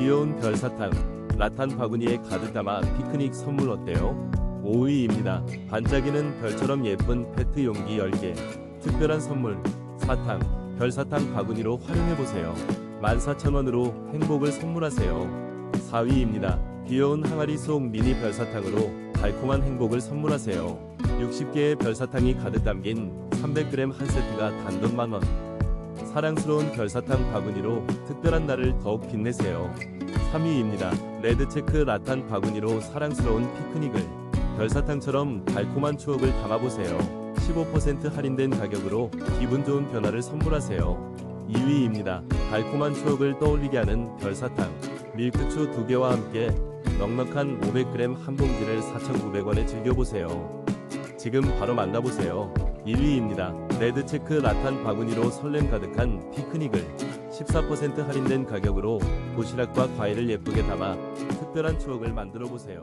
귀여운 별사탕, 라탄 바구니에 가득 담아 피크닉 선물 어때요? 5위입니다. 반짝이는 별처럼 예쁜 페트 용기 10개. 특별한 선물, 사탕, 별사탕 바구니로 활용해보세요. 14,000원으로 행복을 선물하세요. 4위입니다. 귀여운 항아리 속 미니 별사탕으로 달콤한 행복을 선물하세요. 60개의 별사탕이 가득 담긴 300g 한 세트가 단돈 만원. 사랑스러운 별사탕 바구니로 특별한 날을 더욱 빛내세요. 3위입니다. 레드체크 라탄 바구니로 사랑스러운 피크닉을 별사탕처럼 달콤한 추억을 담아보세요. 15% 할인된 가격으로 기분 좋은 변화를 선물하세요. 2위입니다. 달콤한 추억을 떠올리게 하는 별사탕 밀크추 2개와 함께 넉넉한 500g 한 봉지를 4,900원에 즐겨보세요. 지금 바로 만나보세요. 1위입니다. 레드체크 라탄 바구니로 설렘 가득한 피크닉을 14% 할인된 가격으로 도시락과 과일을 예쁘게 담아 특별한 추억을 만들어 보세요.